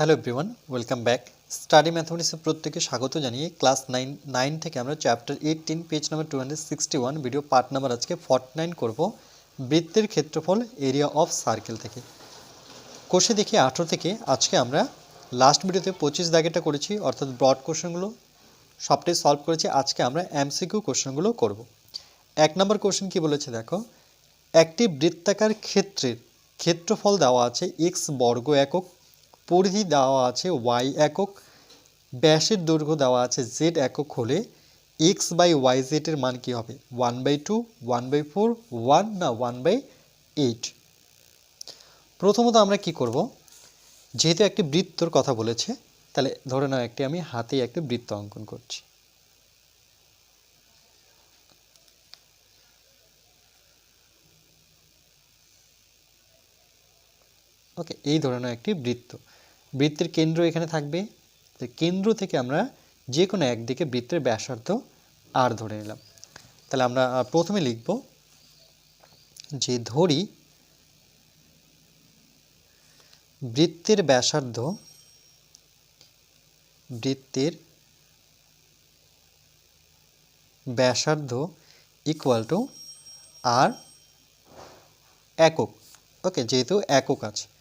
Hello everyone welcome back study ম্যাথমেটিক্সে প্রত্যেকে স্বাগত জানিয়ে ক্লাস নাইন নাইন থেকে আমরা chapter eighteen page number two hundred sixty one video part number আজকে forty nine করব, বৃত্তের ক্ষেত্রফল এরিয়া অফ সার্কেল থেকে। কোষে দেখি আঠেরো থেকে, আজকে আমরা লাস্ট ভিডিওতে পঁচিশ দাগেটা করেছি, অর্থাৎ ব্রড কোশ্চেনগুলো সবটাই সলভ করেছি, আজকে আমরা এমসিকিউ কোশ্চেনগুলো করব। এক নম্বর কোশ্চেন কি বলেছে দেখো, একটি বৃত্তাকার ক্ষেত্রের ক্ষেত্রফল দেওয়া আছে এক্স বর্গ একক পরিধি দেওয়া আছে ওয়াই একক, ব্যাসের দৈর্ঘ্য দেওয়া আছে জেড একক হলে এক্স বাই ওয়াই জেডের মান কী হবে? One by two one by four one না ওয়ান বাই এইট প্রথমত আমরা কি করব? যেহেতু একটি বৃত্তর কথা বলেছে, তাহলে ধরে নাও একটি আমি হাতে একটি বৃত্ত অঙ্কন করছি। ওকে এই ধরনের একটি বৃত্ত। বৃত্তের কেন্দ্র এখানে থাকবে। কেন্দ্র থেকে আমরা যে কোনো একদিকে বৃত্তের ব্যাসার্ধ আর ধরে নিলাম। তাহলে আমরা প্রথমে লিখব যে ধরি বৃত্তের ব্যাসার্ধ বৃত্তের ব্যাসার্ধ ইকুয়াল টু আর একক। ওকে যেহেতু একক আছে।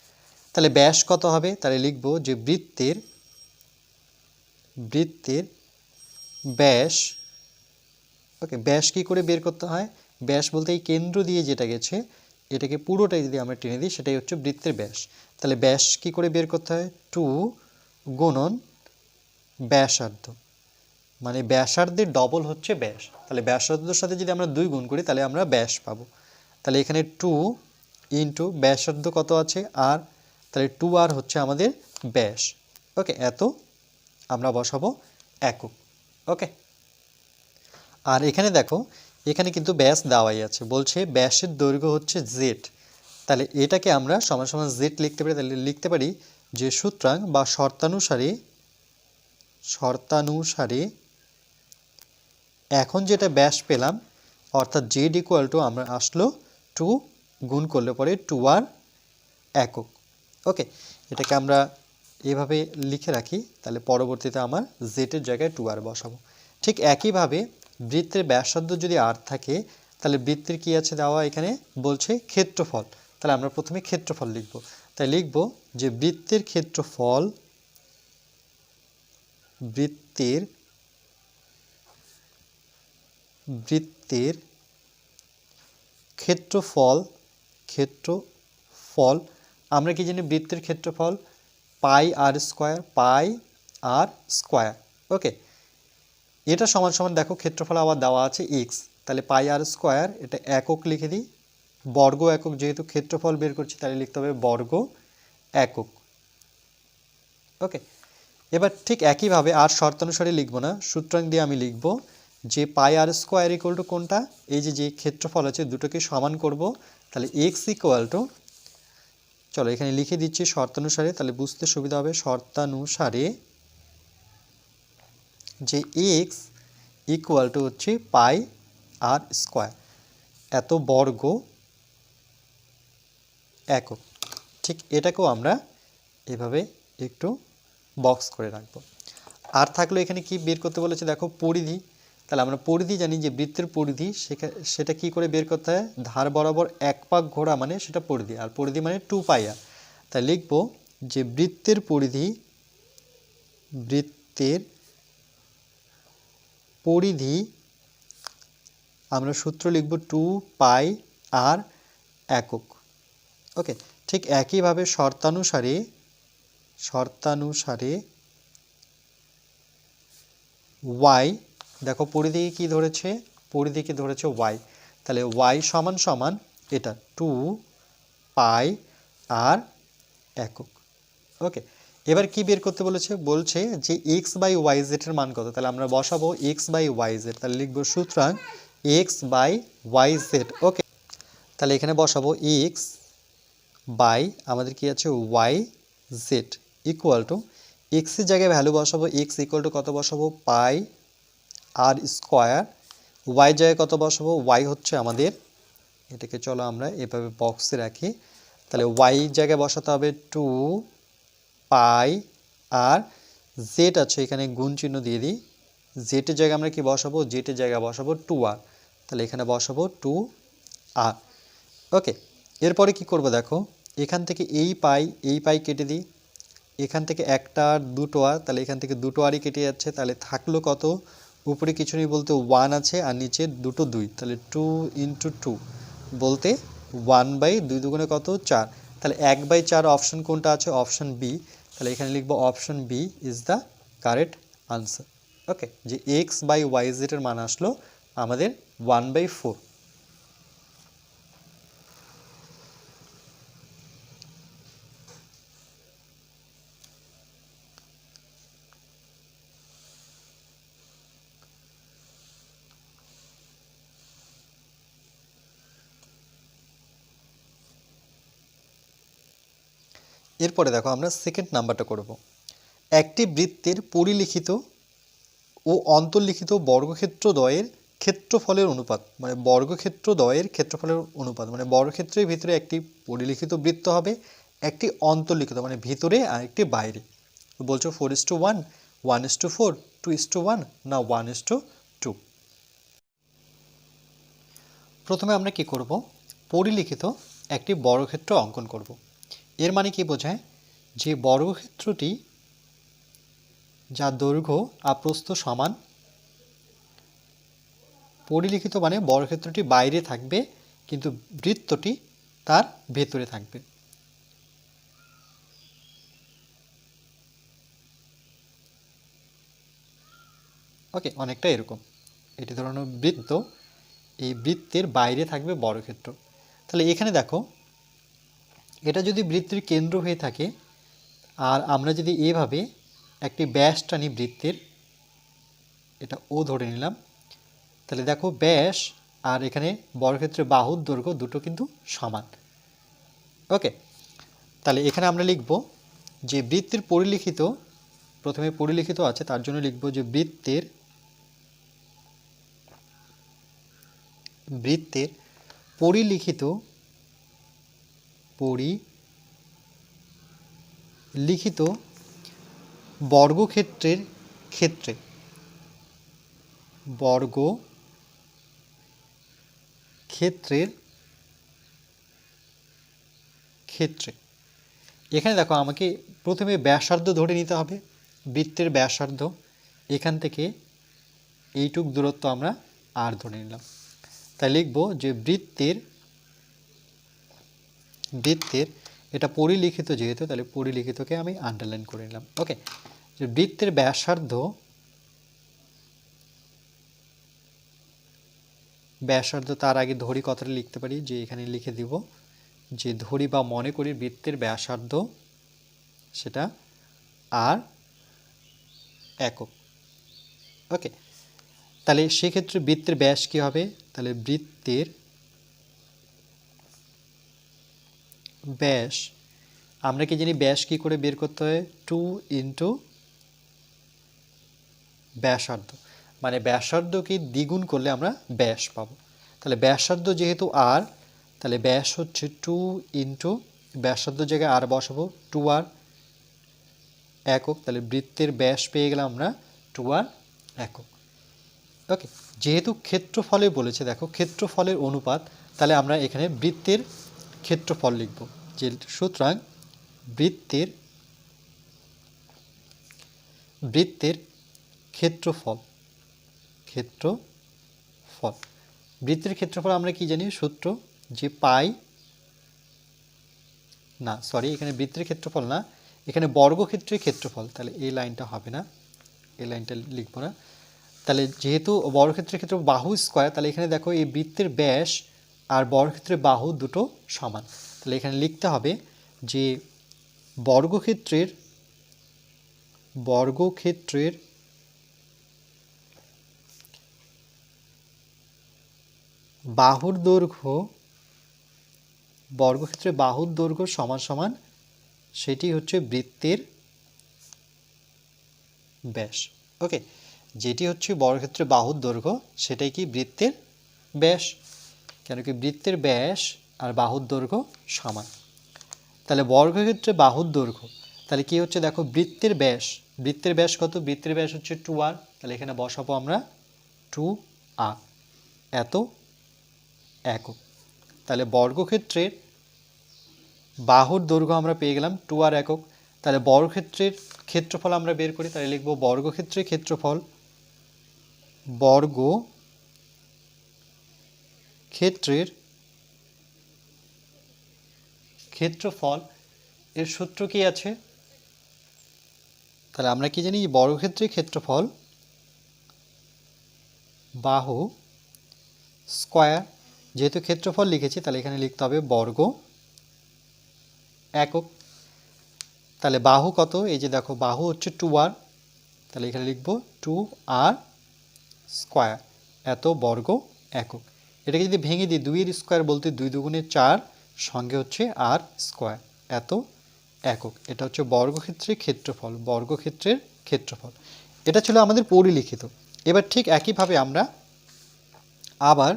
তাহলে ব্যাস কত হবে? তাহলে লিখব যে বৃত্তের বৃত্তের ব্যাস, ওকে, ব্যাস কি করে বের করতে হয়? ব্যাস বলতে এই কেন্দ্র দিয়ে যেটা গেছে, এটাকে পুরোটাই যদি আমরা টেনে দিই, সেটাই হচ্ছে বৃত্তের ব্যাস। তাহলে ব্যাস কি করে বের করতে হয়? টু গুণন ব্যাসার্ধ। মানে ব্যাসার্ধের ডবল হচ্ছে ব্যাস। তাহলে ব্যাসার্ধের সাথে যদি আমরা দুই গুণ করি, তাহলে আমরা ব্যাস পাবো। তাহলে এখানে টু ইন্টু ব্যাসার্ধ কত আছে? আর তাহলে টু আর হচ্ছে আমাদের ব্যাস ওকে এত আমরা বসাবো একক। ওকে আর এখানে দেখো, এখানে কিন্তু ব্যাস দেওয়াই আছে। বলছে ব্যাসের দৈর্ঘ্য হচ্ছে জেড তাহলে এটাকে আমরা সমান সমান জেড লিখতে পারি, তাহলে লিখতে পারি যে সূত্রাং বা শর্তানুসারে শর্তানুসারে এখন যেটা ব্যাস পেলাম, অর্থাৎ জেড ইকুয়াল টু আমরা আসলো টু গুণ করলে পরে টু আর একক। ওকে এটাকে আমরা এভাবে লিখে রাখি, তাহলে পরবর্তীতে আমার জেটের জায়গায় টু আর বসাবো। ঠিক একইভাবে বৃত্তের ব্যাসার্ধ যদি আর থাকে, তাহলে বৃত্তের কি আছে দেওয়া এখানে? বলছে ক্ষেত্রফল। তাহলে আমরা প্রথমে ক্ষেত্রফল লিখব। তাই লিখব যে বৃত্তের ক্ষেত্রফল বৃত্তের বৃত্তের ক্ষেত্রফল ক্ষেত্রফল আমরা কি জানি বৃত্তের ক্ষেত্রফল পাই আর স্কোয়ার, পাই আর স্কোয়ার। ওকে, এটা সমান সমান দেখো, ক্ষেত্রফল আবার দেওয়া আছে এক্স তাহলে পাই আর স্কোয়ার, এটা একক লিখে দিই। বর্গ একক, যেহেতু ক্ষেত্রফল বের করছি, তাহলে লিখতে হবে বর্গ একক। ওকে, এবার ঠিক একইভাবে আর শর্তানুসারে লিখব না, সুতরাং দিয়ে আমি লিখব যে pi R square equal to কোনটা? এই যে যে ক্ষেত্রফল আছে, দুটোকে সমান করব। তাহলে এক্স ইকুয়াল টু চলো এখানে লিখে দিচ্ছি শর্তানুসারে, তাহলে বুঝতে সুবিধা হবে। শর্তানুসারে যে এক্স ইকুয়াল টু হচ্ছে পাই আর স্কোয়ার এত বর্গ একক। ঠিক এটাকেও আমরা এভাবে একটু বক্স করে রাখব। আর থাকল এখানে কি বের করতে বলেছে? দেখো, পরিধি। তাহলে আমরা পরিধি জানি যে বৃত্তের পরিধি সেটা কি করে বের করতে হয়? ধার বরাবর এক পাক ঘোরা মানে সেটা পরিধি, আর পরিধি মানে টু পাইয়া তাই লিখব যে বৃত্তের পরিধি বৃত্তের পরিধি, আমরা সূত্র লিখব টু পাই আর একক। ওকে, ঠিক একইভাবে শর্তানুসারে শর্তানুসারে ওয়াই দেখো পরিধিকে কি ধরেছে? পরিধিকে ধরেছে ওয়াই তাহলে ওয়াই সমান সমান এটা টু পাই আর একক। ওকে এবার কি বের করতে বলেছে? বলছে যে এক্স বাই ওয়াই জেডের মান কত? তাহলে আমরা বসাবো এক্স বাই ওয়াই জেড তাহলে লিখব সুতরাং X by Y Z okay তাহলে এখানে বসাবো এক্স বাই আমাদের কি আছে? ওয়াই জেড ইকুয়াল টু এক্সের জায়গায় ভ্যালু বসাবো এক্স ইকুয়াল টু কত বসাবো? পাই আর স্কোয়ার ওয়াই জায়গায় কত বসাবো? ওয়াই হচ্ছে আমাদের, এটাকে চলো আমরা এভাবে বক্সে রাখি। তাহলে ওয়াই জায়গায় বসাতে হবে টু পাই আর জেড আছে, এখানে গুণ চিহ্ন দিয়ে দিই। জেটের জায়গায় আমরা কি বসাবো? জেটের জায়গায় বসাবো টু আর তাহলে এখানে বসাবো টু আর ওকে এরপরে কি করব দেখো? এখান থেকে এই পাই এই পাই কেটে দিই। এখান থেকে একটা আর দুটো আর তাহলে এখান থেকে দুটো আরই কেটে যাচ্ছে। তাহলে থাকল কত? উপরে কিছু নেই বলতে ওয়ান আছে আর নিচে দুটো দুই। তাহলে টু ইন্টু টু বলতে ওয়ান বাই দুই দুগুণে কত? চার। তাহলে এক বাই চার অপশান কোনটা আছে? অপশান বি তাহলে এখানে লিখব option B is the correct answer okay যে এক্স বাই ওয়াই জেডের মান আসলো আমাদের ওয়ান বাই ফোর এরপরে দেখো আমরা সেকেন্ড নাম্বারটা করব। একটি বৃত্তের পরিলিখিত ও অন্তর্লিখিত বর্গক্ষেত্র দ্বয়ের ক্ষেত্রফলের অনুপাত মানে বর্গক্ষেত্র দ্বয়ের ক্ষেত্রফলের অনুপাত মানে বর্গক্ষেত্রের ভিতরে একটি পরিলিখিত বৃত্ত হবে, একটি অন্তর্লিখিত মানে ভিতরে আর একটি বাইরে। বলছো four is two one one is two four two is two one না ওয়ান ইস টু টু প্রথমে আমরা কি করব? পরিলিখিত একটি বর্গক্ষেত্র অঙ্কন করব। এর মানে কি বোঝায়? যে বর্গক্ষেত্রটি যা দৈর্ঘ্য আর প্রস্থ সমান, পরিলিখিত মানে বর্গক্ষেত্রটি বাইরে থাকবে, কিন্তু বৃত্তটি তার ভেতরে থাকবে। ওকে, অনেকটা এরকম। এটি ধরনের বৃত্ত, এই বৃত্তের বাইরে থাকবে বর্গক্ষেত্র তাহলে এখানে দেখো এটা যদি বৃত্তের কেন্দ্র হয়ে থাকে, আর আমরা যদি এভাবে একটি ব্যাস টানি বৃত্তের, এটা ও ধরে নিলাম, তাহলে দেখো ব্যাস আর এখানে বর্গক্ষেত্রে বাহুর দৈর্ঘ্য দুটো কিন্তু সমান। ওকে তাহলে এখানে আমরা লিখব যে বৃত্তের পরিলিখিত, প্রথমে পরিলিখিত আছে, তার জন্য লিখব যে বৃত্তের বৃত্তের পরিলিখিত পরিলিখিত বর্গক্ষেত্রের ক্ষেত্রে। বর্গ ক্ষেত্রের ক্ষেত্রে। এখানে দেখো আমাকে প্রথমে ব্যাসার্ধ ধরে নিতে হবে, বৃত্তের ব্যাসার্ধ। এখান থেকে এইটুক দূরত্ব আমরা আর ধরে নিলাম। তাই লিখব যে বৃত্তের বৃত্তের, এটা পরিলিখিত যেহেতু, তাহলে পরিলিখিতকে আমি আন্ডারলাইন করে নিলাম। ওকে যে বৃত্তের ব্যাসার্ধ ব্যাসার্ধ তার আগে ধরি কথাটা লিখতে পারি, যে এখানে লিখে দিব, যে ধরি বা মনে করি বৃত্তের ব্যাসার্ধ সেটা আর একক। ওকে তাহলে সেক্ষেত্রে বৃত্তের ব্যাস কী হবে? তাহলে বৃত্তের ব্যাস। আমরা কি জানি ব্যাস কী করে বের করতে হয়? টু ইন্টু ব্যাসার্ধ। মানে ব্যাসার্ধকে দ্বিগুণ করলে আমরা ব্যাস পাবো। তাহলে ব্যাসার্ধ যেহেতু আর তাহলে ব্যাস হচ্ছে টু ইন্টু ব্যাসার্ধ জায়গায় আর বসাবো টু আর একক। তাহলে বৃত্তের ব্যাস পেয়ে গেলাম আমরা টু আর একক। ওকে যেহেতু ক্ষেত্রফলে বলেছে, দেখো, ক্ষেত্রফলের অনুপাত, তাহলে আমরা এখানে বৃত্তের ক্ষেত্রফল লিখব, যে সুতরাং বৃত্তের বৃত্তের ক্ষেত্রফল ক্ষেত্রফল। বৃত্তের ক্ষেত্রফল আমরা কি জানি? সূত্র যে পাই, না সরি এখানে বৃত্তের ক্ষেত্রফল না, এখানে বর্গক্ষেত্রের ক্ষেত্রফল, তাহলে এই লাইনটা হবে না, এই লাইনটা লিখব না। তাহলে যেহেতু বর্গক্ষেত্রের ক্ষেত্রে বাহু স্কোয়ার, তাহলে এখানে দেখো এই বৃত্তের ব্যাস আর বর্গক্ষেত্রের বাহু দুটো সমান। তাহলে এখানে লিখতে হবে যে বর্গক্ষেত্রের বর্গক্ষেত্রের বাহুর দৈর্ঘ্য বর্গক্ষেত্রে বাহুর দৈর্ঘ্য সমান সমান সেটি হচ্ছে বৃত্তের ব্যাস। ওকে, যেটি হচ্ছে বর্গক্ষেত্রে বাহুর দৈর্ঘ্য সেটাই কি বৃত্তের ব্যাস? কেন কি বৃত্তের ব্যাস আর বাহুর দৈর্ঘ্য সমান। তাহলে বর্গক্ষেত্রে বাহুর দৈর্ঘ্য, তাহলে কি হচ্ছে দেখো বৃত্তের ব্যাস বৃত্তের ব্যাস কত? বৃত্তের ব্যাস হচ্ছে টু আর তাহলে এখানে বসাবো আমরা টু আর এত একক। তাহলে বর্গক্ষেত্রের বাহুর দৈর্ঘ্য আমরা পেয়ে গেলাম টু আর একক। তাহলে বর্গক্ষেত্রের ক্ষেত্রফল আমরা বের করি, তাহলে লিখব বর্গক্ষেত্রের ক্ষেত্রফল বর্গ ক্ষেত্রের ক্ষেত্রফল এর সূত্র কি আছে? তাহলে আমরা কি জানি? বর্গক্ষেত্রের ক্ষেত্রফল বাহু স্কোয়ার। যেহেতু ক্ষেত্রফল লিখেছি, তাহলে এখানে লিখতে হবে বর্গ একক। তাহলে বাহু কত? এই যে দেখো, বাহু হচ্ছে টু আর তাহলে এখানে লিখব টু আর স্কোয়ার এত বর্গ একক। এটাকে যদি ভেঙে দিই, দুইয়ের স্কোয়ার বলতে দুই দুগুণে চার সঙ্গে হচ্ছে আর স্কোয়ার এত একক। এটা হচ্ছে বর্গক্ষেত্রের ক্ষেত্রফল বর্গক্ষেত্রের ক্ষেত্রফল। এটা ছিল আমাদের পরিলিখিত। এবার ঠিক একইভাবে আমরা আবার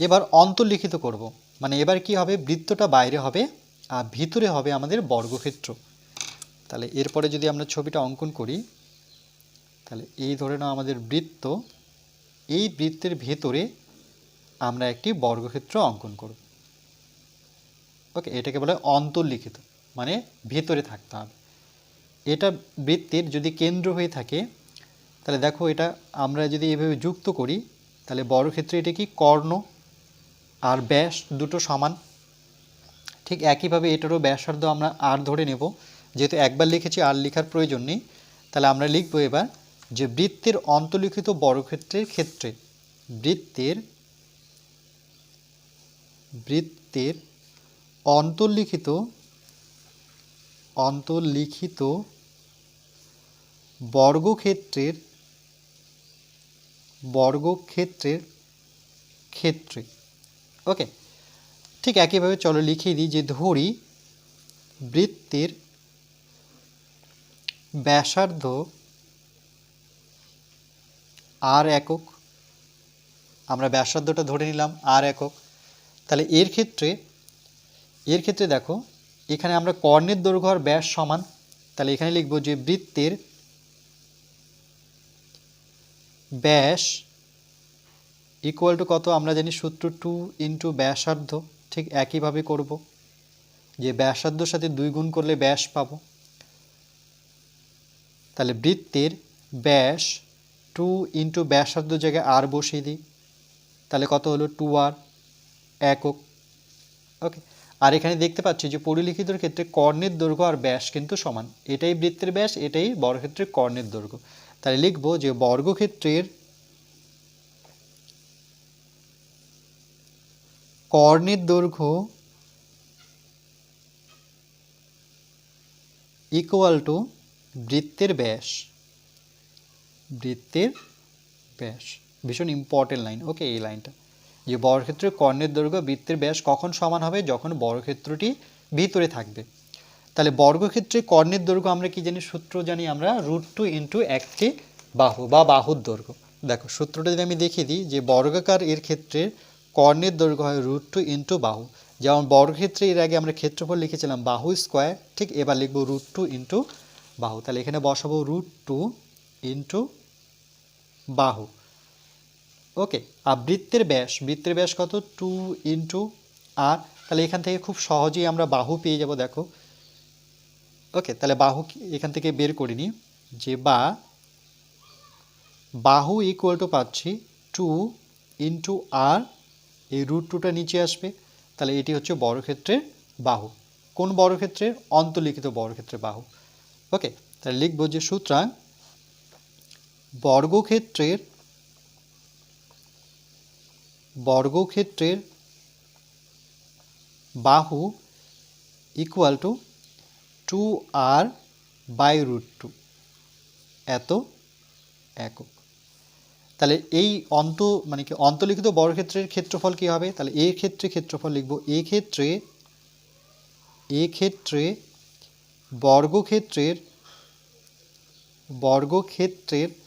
এবার অন্তর্লিখিত করব। মানে এবার কি হবে? বৃত্তটা বাইরে হবে আর ভিতরে হবে আমাদের বর্গক্ষেত্র। তাহলে এরপরে যদি আমরা ছবিটা অঙ্কন করি, তাহলে এই ধরে নাও আমাদের বৃত্ত এই বৃত্তের ভেতরে আমরা একটি বর্গক্ষেত্র অঙ্কন করব। ওকে, এটাকে বলে অন্তর্লিখিত মানে ভেতরে থাকতে হবে। এটা বৃত্তের যদি কেন্দ্র হয়ে থাকে, তাহলে দেখো এটা আমরা যদি এভাবে যুক্ত করি, তাহলে বর্গক্ষেত্রে এটা কি? কর্ণ আর ব্যাস দুটো সমান। ঠিক একইভাবে এটারও ব্যাসার্ধ আমরা আর ধরে নেব। যেহেতু একবার লিখেছি, আর লেখার প্রয়োজন নেই, তাহলে আমরা লিখব এবার যে বৃত্তের অন্তর্লিখিত বর্গক্ষেত্রের ক্ষেত্রে বৃত্তের বৃত্তের অন্তর্লিখিত অন্তর্লিখিত বর্গক্ষেত্রের বর্গক্ষেত্রের ক্ষেত্রে। ওকে, ঠিক একইভাবে চলো লিখিয়ে দিই যে ধরি বৃত্তের ব্যাসার্ধ আর একক, আমরা ব্যাসার্ধটা ধরে নিলাম আর একক। তাহলে এর ক্ষেত্রে এর ক্ষেত্রে দেখো, এখানে আমরা কর্ণের দৈর্ঘ্য আর ব্যাস সমান। তাহলে এখানে লিখব যে বৃত্তের ব্যাস ইকুয়াল টু কত? আমরা জানি সূত্র টু ইন্টু ব্যাসার্ধ, ঠিক একইভাবে করব। যে ব্যাসার্ধর সাথে দুই গুণ করলে ব্যাস পাবো। তাহলে বৃত্তের ব্যাস টু ইন্টু ব্যাসার্ধ জায়গায় আর বসিয়ে দিই। তাহলে কত হলো? টু আর একক। ওকে আর এখানে দেখতে পাচ্ছি যে পরিলিখিতর ক্ষেত্রে কর্ণের দৈর্ঘ্য আর ব্যাস কিন্তু সমান। এটাই বৃত্তের ব্যাস, এটাই বর্গক্ষেত্রের কর্ণের দৈর্ঘ্য। তাহলে লিখব যে বর্গক্ষেত্রের কর্ণের দৈর্ঘ্য ইকুয়াল টু বৃত্তের ব্যাস। বৃত্তের ব্যাস। ভীষণ ইম্পর্টেন্ট লাইন ওকে এই লাইনটা যে বর্গক্ষেত্রের কর্ণের দৈর্ঘ্য বৃত্তের ব্যাস কখন সমান হবে? যখন বর্গক্ষেত্রটি ভিতরে থাকবে। তাহলে বর্গক্ষেত্রে কর্ণের দৈর্ঘ্য আমরা কি জানি? সূত্র জানি আমরা রুট টু ইন্টু একটি বাহু বা বাহুর দৈর্ঘ্য। দেখো, সূত্রটা যদি আমি দেখিয়ে দিই, যে বর্গাকার এর ক্ষেত্রে কর্ণের দৈর্ঘ্য হয় রুট টু ইন্টু বাহু। যেমন বর্গক্ষেত্রে এর আগে আমরা ক্ষেত্রফল লিখেছিলাম বাহু স্কোয়ার ঠিক এবার লিখব রুট টু ইন্টু বাহু। তাহলে এখানে বসাবো রুট টু ইন্টু বাহু। ওকে, আর বৃত্তের ব্যাস। বৃত্তের ব্যাস কত? Two into R. তাহলে এখান থেকে খুব সহজেই আমরা বাহু পেয়ে যাব, দেখো। ওকে, তাহলে বাহু এখান থেকে বের করিনি যে বা, বাহু ইকুয়াল টু পাচ্ছি টু ইন্টু আর। এই রুট টুটা নিচে আসবে। তাহলে এটি হচ্ছে বর্গক্ষেত্রের বাহু। কোন বর্গক্ষেত্রের? অন্তর্লিখিত বর্গক্ষেত্রের বাহু। ওকে, তাহলে লিখব যে সুতরাং বর্গক্ষেত্রের বর্গক্ষেত্রের বাহু equal to two R by root two এত একক। তাহলে এই অন্ত মানে কি অন্তর্লিখিত বর্গক্ষেত্রের ক্ষেত্রফল কি হবে? তাহলে এ ক্ষেত্রে ক্ষেত্রফল লিখব, এ ক্ষেত্রে ক্ষেত্রে বর্গক্ষেত্রের বর্গক্ষেত্রের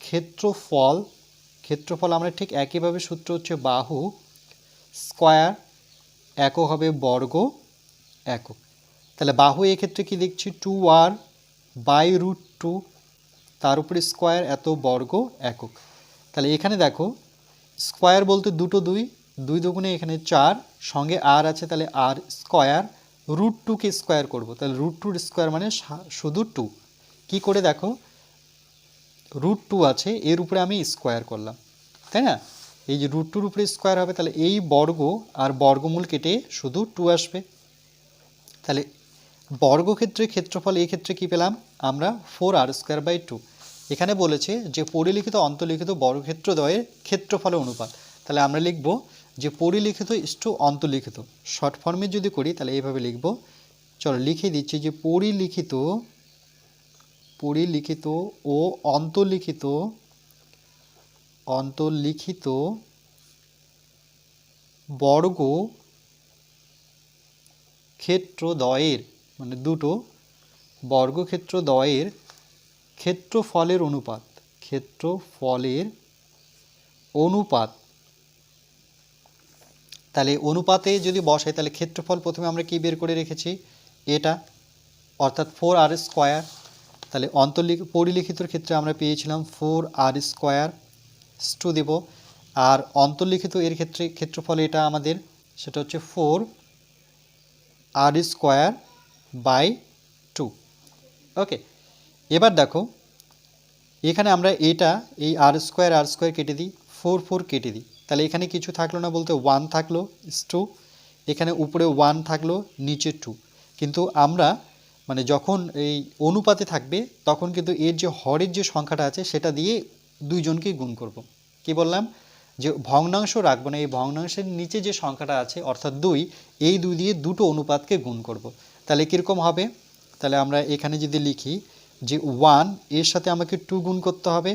ক্ষেত্রফল ক্ষেত্রফল আমরা ঠিক একইভাবে সূত্র হচ্ছে বাহু স্কোয়ার একক হবে বর্গ একক। তাহলে বাহু এক্ষেত্রে কি দেখছি? Two R by root two তার উপরে স্কোয়ার এত বর্গ একক। তাহলে এখানে দেখো, স্কোয়ার বলতে দুটো দুই দুই দুগুণে এখানে চার, সঙ্গে আর আছে, তাহলে আর স্কোয়ার রুট টুকে স্কোয়ার করব। তাহলে রুট টুর স্কোয়ার মানে শুধু টু কি করে দেখো? রুট টু আছে, এর উপরে আমি স্কোয়ার করলাম, তাই না? এই যে রুট টুর উপরে স্কোয়ার হবে, তাহলে এই বর্গ আর বর্গমূল কেটে শুধু টু আসবে। তাহলে বর্গক্ষেত্রে ক্ষেত্রফল, এই ক্ষেত্রে কি পেলাম? আমরা four R square by two এখানে বলেছে যে পরিলিখিত অন্তলিখিত বর্গক্ষেত্র দ্বয়ের ক্ষেত্রফলের অনুপাত। তাহলে আমরা লিখব যে পরিলিখিত ইষ্ট অন্তলিখিত শর্ট ফর্মে যদি করি, তাহলে এইভাবে লিখব। চলো লিখে দিচ্ছি যে পরিলিখিত পরিলিখিত ও অন্তলিখিত অন্তর্লিখিত বর্গ ক্ষেত্র দ্বয়ের মানে দুটো বর্গক্ষেত্র দ্বয়ের ক্ষেত্রফলের অনুপাত ক্ষেত্রফলের অনুপাত। তাহলে অনুপাতে যদি বসাই, তাহলে ক্ষেত্রফল প্রথমে আমরা কি বের করে রেখেছি? এটা, অর্থাৎ ফোর আর স্কোয়ার তাহলে অন্তর্লিখ পরিলিখিতর ক্ষেত্রে আমরা পেয়েছিলাম ফোর আর স্কোয়ার টু দেব। আর অন্তর্লিখিত এর ক্ষেত্রে, ক্ষেত্রফল এটা আমাদের, সেটা হচ্ছে four R square by two. Okay, এবার দেখো, এখানে আমরা এটা, এই আর স্কোয়ার আর স্কোয়ার কেটে দিই, ফোর ফোর কেটে দিই। তাহলে এখানে কিছু থাকল না বলতে ওয়ান থাকল টু এখানে উপরে ওয়ান থাকল, নিচে টু কিন্তু আমরা মানে যখন এই অনুপাতে থাকবে, তখন কিন্তু এর যে হরের যে সংখ্যাটা আছে, সেটা দিয়ে দুইজনকেই গুণ করব। কি বললাম যে ভগ্নাংশ রাখব না, এই ভগ্নাংশের নিচে যে সংখ্যাটা আছে, অর্থাৎ দুই, এই দুই দিয়ে দুটো অনুপাতকে গুণ করব। তাহলে কীরকম হবে তাহলে আমরা এখানে যদি লিখি যে ওয়ান, এর সাথে আমাকে টু গুণ করতে হবে,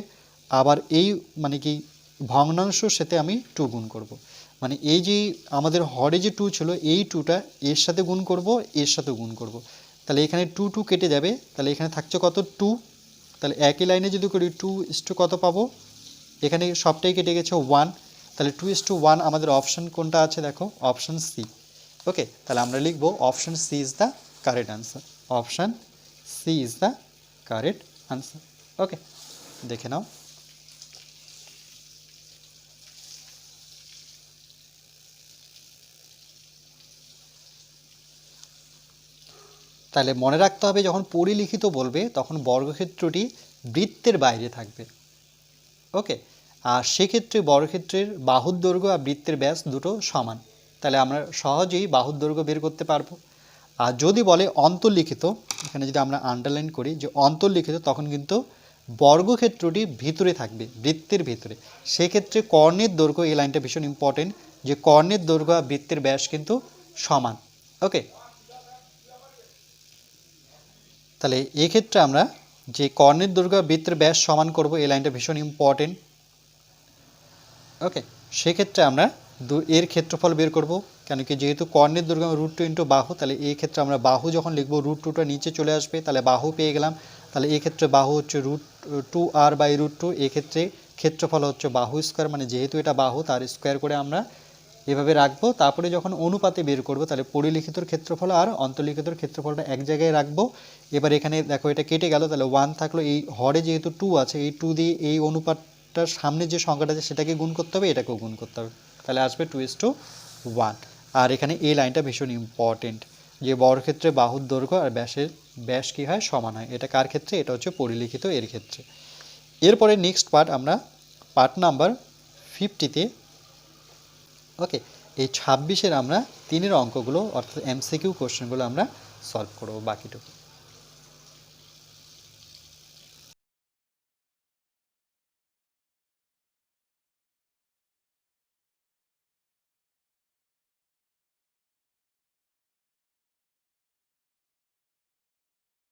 আবার এই মানে কি ভগ্নাংশের সাথে আমি টু গুণ করব। মানে এই যে আমাদের হরে যে টু ছিল, এই টুটা এর সাথে গুণ করব, এর সাথে গুণ করব। তাহলে এখানে টু টু কেটে যাবে। তাহলে এখানে থাকছে কত? টু তাহলে একই লাইনে যদি করি টু ইস টু কত পাবো? এখানে সবটাই কেটে গেছে ওয়ান তাহলে টু ইস টু ওয়ান আমাদের অপশান কোনটা আছে দেখো? অপশান সি ওকে তাহলে আমরা লিখব option C is the correct answer option C is the correct answer okay দেখে নাও। তাহলে মনে রাখতে হবে যখন পরিলিখিত বলবে, তখন বর্গক্ষেত্রটি বৃত্তের বাইরে থাকবে। ওকে? আর সেক্ষেত্রে বর্গক্ষেত্রের বাহুর দৈর্ঘ্য আর বৃত্তের ব্যাস দুটো সমান। তাহলে আমরা সহজেই বাহুর দৈর্ঘ্য বের করতে পারব। আর যদি বলে অন্তর্লিখিত, এখানে যদি আমরা আন্ডারলাইন করি, যে অন্তর্লিখিত, তখন কিন্তু বর্গক্ষেত্রটি ভিতরে থাকবে, বৃত্তের ভিতরে। সেক্ষেত্রে কর্ণের দৈর্ঘ্য এই লাইনটা ভীষণ ইম্পর্টেন্ট যে কর্ণের দৈর্ঘ্য আর বৃত্তের ব্যাস কিন্তু সমান। ওকে? তাহলে এক্ষেত্রে আমরা যে কর্ণের আর বৃত্তের ব্যাস সমান করব, এই লাইনটা ভীষণ ইম্পর্টেন্ট ওকে সেক্ষেত্রে আমরা এর ক্ষেত্রফল বের করব, কেন কি যেহেতু কর্ণের দৈর্ঘ্য রুট টু ইন্টু বাহু, তাহলে এই ক্ষেত্রে আমরা বাহু যখন লিখব রুট টুটা নিচে চলে আসবে, তাহলে বাহু পেয়ে গেলাম। তাহলে এই ক্ষেত্রে বাহু হচ্ছে root two R by root two এক্ষেত্রে ক্ষেত্রফল হচ্ছে বাহু স্কোয়ার মানে যেহেতু এটা বাহু, তার স্কোয়ার করে আমরা এভাবে রাখব। তারপরে যখন অনুপাতে বের করব, তাহলে পরিলিখিতর ক্ষেত্রফল আর অন্তর্লিখিতর ক্ষেত্রফলটা এক জায়গায় রাখব। এবার এখানে দেখো, এটা কেটে গেল, তাহলে ওয়ান থাকল, এই হরে যেহেতু টু আছে, এই টু দিয়ে এই অনুপাতটার সামনে যে সংখ্যাটা আছে, সেটাকে গুণ করতে হবে, এটাকেও গুণ করতে হবে। তাহলে আসবে two is two one R এখানে এই লাইনটা ভীষণ ইম্পর্টেন্ট যে বর্গক্ষেত্রে বাহুর দৈর্ঘ্য আর ব্যাসের, ব্যাস কী হয়? সমান হয়। এটা কার ক্ষেত্রে? এটা হচ্ছে পরিলিখিত এর ক্ষেত্রে। এরপরে নেক্সট পার্ট আমরা পার্ট নাম্বার ফিফটিতে ওকে এই ছাব্বিশের আমরা তিনের অঙ্কগুলো অর্থাৎ এমসিকিউ কোশ্চেনগুলো আমরা সলভ করব বাকিটুকু।